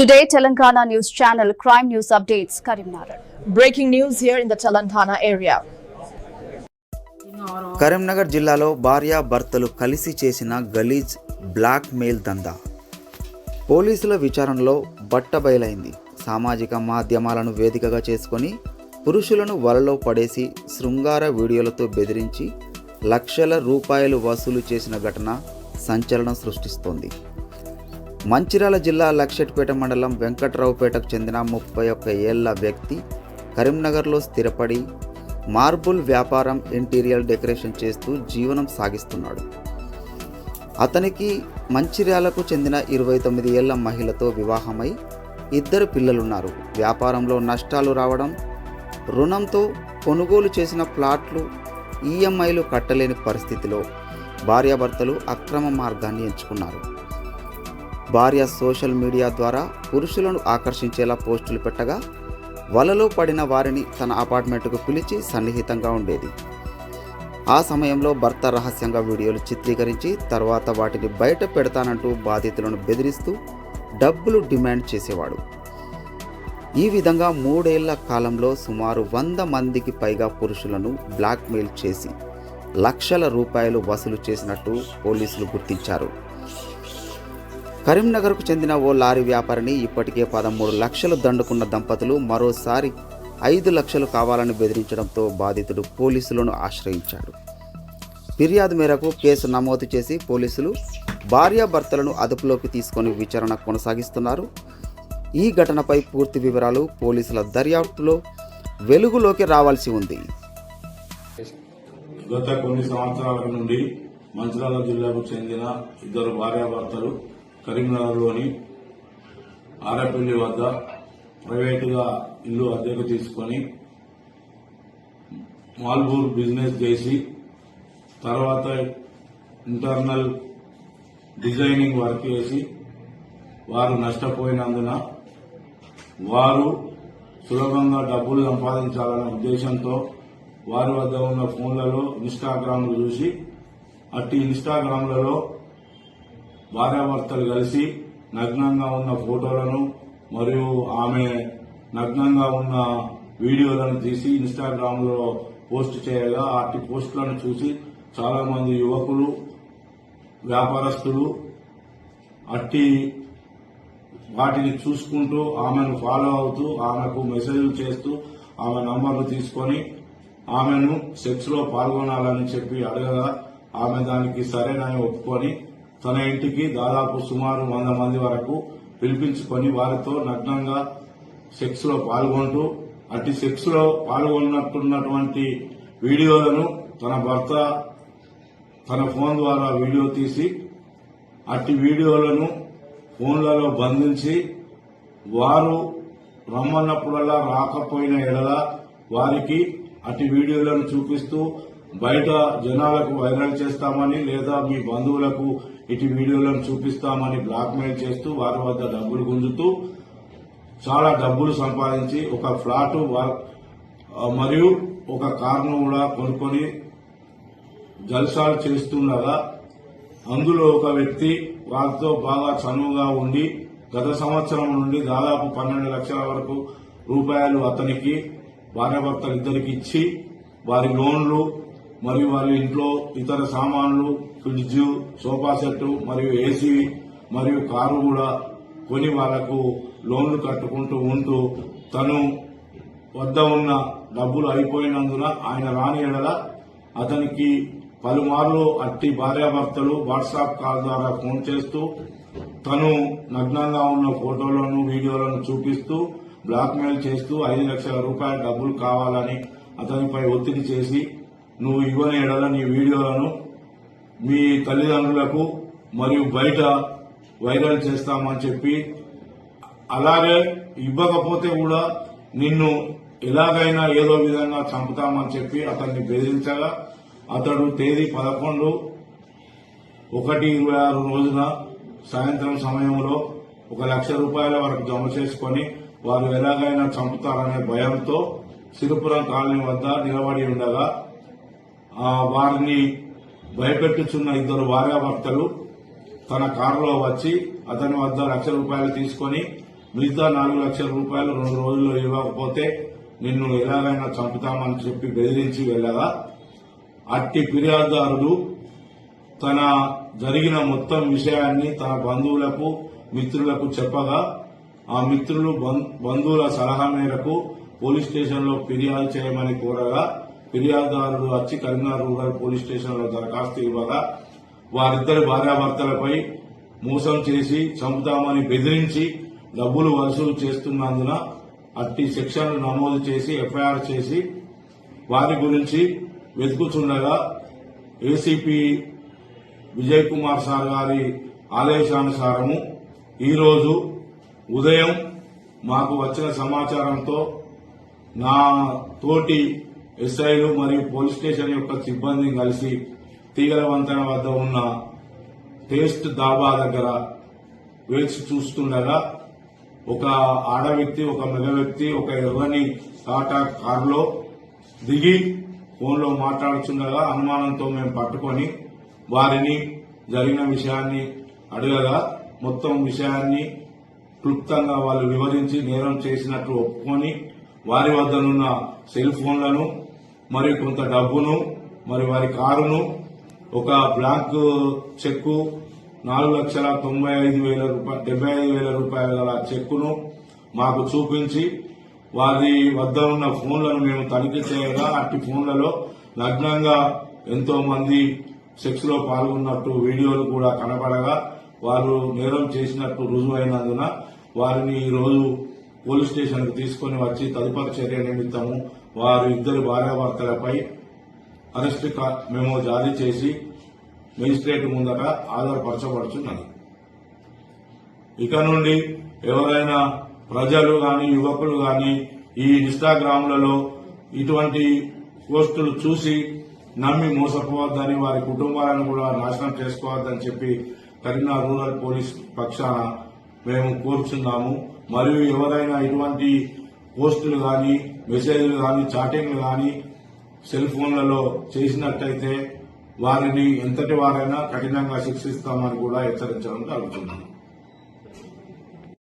Today, Telangana News Channel Crime News Updates Karimnagar. Breaking news here in the Telangana area. Karimnagar జిల్లాలో భార్యాభర్తలు కలిసి చేసిన గలీజ్ బ్లాక్ మెయిల్ దందా పోలీసుల విచారణలో బట్టబయలైంది సామాజిక మాధ్యమాలను వేదికగా చేసుకొని పురుషులను వలలో పడేసి శృంగార వీడియోలతో బెదిరించి లక్షల రూపాయలు వసూలు చేసిన ఘటన సంచలనం సృష్టిస్తోంది మంచిర్యాల జిల్లా లక్షట్పేట మండలం వెంకట్రావుపేటకు చెందిన ముప్పై ఒక్క ఏళ్ళ వ్యక్తి కరీంనగర్లో స్థిరపడి మార్బుల్ వ్యాపారం ఇంటీరియర్ డెకరేషన్ చేస్తూ జీవనం సాగిస్తున్నాడు. అతనికి మంచిర్యాలకు చెందిన ఇరవై తొమ్మిది ఏళ్ళ మహిళతో వివాహమై ఇద్దరు పిల్లలున్నారు. వ్యాపారంలో నష్టాలు రావడం రుణంతో కొనుగోలు చేసిన ప్లాట్లు ఈఎంఐలు కట్టలేని పరిస్థితిలో భార్యాభర్తలు అక్రమ మార్గాన్ని ఎంచుకున్నారు. భార్య సోషల్ మీడియా ద్వారా పురుషులను ఆకర్షించేలా పోస్టులు పెట్టగా వలలో పడిన వారిని తన అపార్ట్మెంట్కు పిలిచి సన్నిహితంగా ఉండేది. ఆ సమయంలో భర్త రహస్యంగా వీడియోలు చిత్రీకరించి తర్వాత వాటిని బయట పెడతానంటూ బాధితులను బెదిరిస్తూ డబ్బులు డిమాండ్ చేసేవాడు. ఈ విధంగా మూడేళ్ళ కాలంలో సుమారు వంద మందికి పైగా పురుషులను బ్లాక్మెయిల్ చేసి లక్షల రూపాయలు వసూలు చేసినట్టు పోలీసులు గుర్తించారు. కరీంనగర్కు చెందిన ఓ లారీ వ్యాపారిని ఇప్పటికే పదమూడు లక్షలు దండుకున్న దంపతులు మరోసారి ఐదు లక్షలు కావాలని బెదిరించడంతో బాధితుడు పోలీసులను ఆశ్రయించాడు. ఫిర్యాదు మేరకు కేసు నమోదు చేసి పోలీసులు భార్యాభర్తలను అదుపులోకి తీసుకొని విచారణ కొనసాగిస్తున్నారు. ఈ ఘటనపై పూర్తి వివరాలు పోలీసుల దర్యాప్తులో వెలుగులోకి రావాల్సి ఉంది. గత కొన్ని సంవత్సరాల నుండి మంచిర్యాల జిల్లాకు చెందిన ఇద్దరు భార్యాభర్తలు కరీంనగర్లోని ఆరపల్లి వద్ద ప్రైవేటుగా ఇల్లు అద్దెకు తీసుకొని మాల్బూర్ బిజినెస్ చేసి తర్వాత ఇంటర్నల్ డిజైనింగ్ వర్క్ చేసి వారు నష్టపోయినందున వారు సులభంగా డబ్బులు సంపాదించాలనే ఉద్దేశంతో వారి వద్ద ఉన్న ఫోన్లలో ఇన్స్టాగ్రామ్లు చూసి అట్టి ఇన్స్టాగ్రామ్లలో భార్యాభర్తలు కలిసి నగ్నంగా ఉన్న ఫోటోలను మరియు ఆమె నగ్నంగా ఉన్న వీడియోలను తీసి ఇన్స్టాగ్రామ్లో పోస్ట్ చేయగా అట్టి పోస్టులను చూసి చాలా మంది యువకులు వ్యాపారస్తులు అట్టి వాటిని చూసుకుంటూ ఆమెను ఫాలో అవుతూ ఆమెకు మెసేజ్లు చేస్తూ ఆమె నంబర్లు తీసుకొని ఆమెను సెక్స్లో పాల్గొనాలని చెప్పి అడగగా ఆమె దానికి సరేనని ఒప్పుకొని తన ఇంటికి దాదాపు సుమారు వంద మంది వరకు పిలిపించుకొని వారితో నగ్నంగా సెక్స్లో పాల్గొంటూ అట్టి సెక్స్లో పాల్గొన్నట్టున్నటువంటి వీడియోలను తన భర్త తన ఫోన్ ద్వారా వీడియో తీసి అట్టి వీడియోలను ఫోన్లలో బంధించి వారు రమ్మన్నప్పుడల్లా రాకపోయిన ఎడల వారికి అట్టి వీడియోలను చూపిస్తూ బయట జనాలకు వైరల్ చేస్తామని లేదా మీ బంధువులకు ఇటు వీడియోలను చూపిస్తామని బ్లాక్మెయిల్ చేస్తూ వారి వద్ద డబ్బులు గుంజుతూ చాలా డబ్బులు సంపాదించి ఒక ఫ్లాట్ మరియు ఒక కార్ను కూడా కొనుక్కొని జల్సాలు చేస్తుండగా అందులో ఒక వ్యక్తి వారితో బాగా చనువుగా ఉండి గత సంవత్సరం నుండి దాదాపు పన్నెండు లక్షల వరకు రూపాయలు అతనికి భార్యాభర్తలు ఇద్దరికి ఇచ్చి వారి లోన్లు మరియు వారి ఇంట్లో ఇతర సామాన్లు ఫ్రిడ్జ్ సోఫా సెట్ మరియు ఏసీ మరియు కారు కూడా కొని వాళ్ళకు లోన్లు కట్టుకుంటూ ఉంటూ తను వద్ద ఉన్న డబ్బులు అయిపోయినందున ఆయన రాని ఎడల అతనికి పలుమార్లు అట్టి భార్యాభర్తలు వాట్సాప్ కాల్ ద్వారా ఫోన్ చేస్తూ తను నగ్నంగా ఉన్న ఫోటోలను వీడియోలను చూపిస్తూ బ్లాక్మెయిల్ చేస్తూ ఐదు లక్షల రూపాయల డబ్బులు కావాలని అతనిపై ఒత్తిడి చేసి నువ్వు ఇవ్వని ఎడల నీ వీడియోలను మీ తల్లిదండ్రులకు మరియు బయట వైరల్ చేస్తామని చెప్పి అలాగే ఇవ్వకపోతే కూడా నిన్ను ఎలాగైనా ఏదో విధంగా చంపుతామని చెప్పి అతన్ని బెదిరించగా అతడు తేదీ పదకొండు ఒకటి ఇరవై ఆరు రోజున సాయంత్రం సమయంలో ఒక లక్ష రూపాయల వరకు జమ చేసుకొని వారు ఎలాగైనా చంపుతారనే భయంతో సిరిపురం కాలనీ వద్ద నిలబడి ఉండగా వారిని భయపెట్టుచున్న ఇద్దరు భార్యాభర్తలు తన కారులో వచ్చి అతని వద్ద లక్ష రూపాయలు తీసుకొని మిగతా నాలుగు లక్షల రూపాయలు రెండు రోజుల్లో ఇవ్వకపోతే నిన్ను ఎలాగైనా చంపుతామని చెప్పి బెదిరించి వెళ్ళగా అట్టి ఫిర్యాదుదారుడు తన జరిగిన మొత్తం విషయాన్ని తన బంధువులకు మిత్రులకు చెప్పగా ఆ మిత్రులు బం- బంధువుల సలహా మేరకు పోలీస్ స్టేషన్లో ఫిర్యాదు చేయమని కోరగా ఫిర్యాదుదారుడు వచ్చి కరీంనగర్ రూరల్ పోలీస్ స్టేషన్లో దరఖాస్తు ఇవ్వగా వారిద్దరి భార్యాభర్తలపై మోసం చేసి చంపుతామని బెదిరించి డబ్బులు వసూలు చేస్తున్నందున అట్టి సెక్షన్లు నమోదు చేసి ఎఫ్ఐఆర్ చేసి వారి గురించి వెతుకుతుండగా ఏసీపీ విజయ్ కుమార్ సార్ గారి ఆదేశానుసారము ఈరోజు ఉదయం మాకు వచ్చిన సమాచారంతో నా తోటి ఎస్ఐలు మరియు పోలీస్ స్టేషన్ యొక్క సిబ్బందిని కలిసి తీగల వంతెన వద్ద ఉన్న టేస్ట్ దాబా దగ్గర వేచి చూస్తుండగా ఒక ఆడ వ్యక్తి ఒక మగ వ్యక్తి ఒక ఎర్రని టాటా కారులో దిగి ఫోన్లో మాట్లాడుతుండగా అనుమానంతో మేము పట్టుకొని వారిని జరిగిన విషయాన్ని అడగగా మొత్తం విషయాన్ని క్లుప్తంగా వాళ్ళు వివరించి నేరం చేసినట్లు ఒప్పుకొని వారి వద్దనున్న సెల్ ఫోన్లను మరి కొంత డబ్బును మరి వారి కారును ఒక బ్లాంక్ చెక్కు నాలుగు లక్షల తొంభై ఐదు వేల రూపాయలు డెబ్బై ఐదు వేల రూపాయల గల చెక్కును మాకు చూపించి వారి వద్ద ఉన్న ఫోన్లను మేము తనిఖీ చేయగా అట్టి ఫోన్లలో నగ్నంగా ఎంతో మంది సెక్స్లో పాల్గొన్నట్టు వీడియోలు కూడా కనపడగా వారు నేరం చేసినట్టు రుజువైనందున వారిని ఈ రోజు పోలీస్ స్టేషన్కు తీసుకుని వచ్చి తదుపరి చర్య నిమిత్తము వారు ఇద్దరు భార్యాభర్తలపై అరెస్ట్ మేము జారీ చేసి మెజిస్ట్రేట్ ముందట ఆధారపరచబడుచున్నది. ఇక నుండి ఎవరైనా ప్రజలు గాని యువకులు గాని ఈ ఇన్స్టాగ్రామ్లలో ఇటువంటి పోస్టులు చూసి నమ్మి మోసపోవద్దని వారి కుటుంబాలను కూడా నాశనం చేసుకోవద్దని చెప్పి కరీంనగర్ రూరల్ పోలీస్ పక్షాన మేము కోరుచున్నాము. మరియు ఎవరైనా ఇటువంటి పోస్టులు గాని మెసేజ్లు గాని చాటింగ్లు గాని సెల్ ఫోన్లలో చేసినట్టయితే వారిని ఎంతటి వారైనా కఠినంగా శిక్షిస్తామని కూడా హెచ్చరించడం జరుగుతుంది.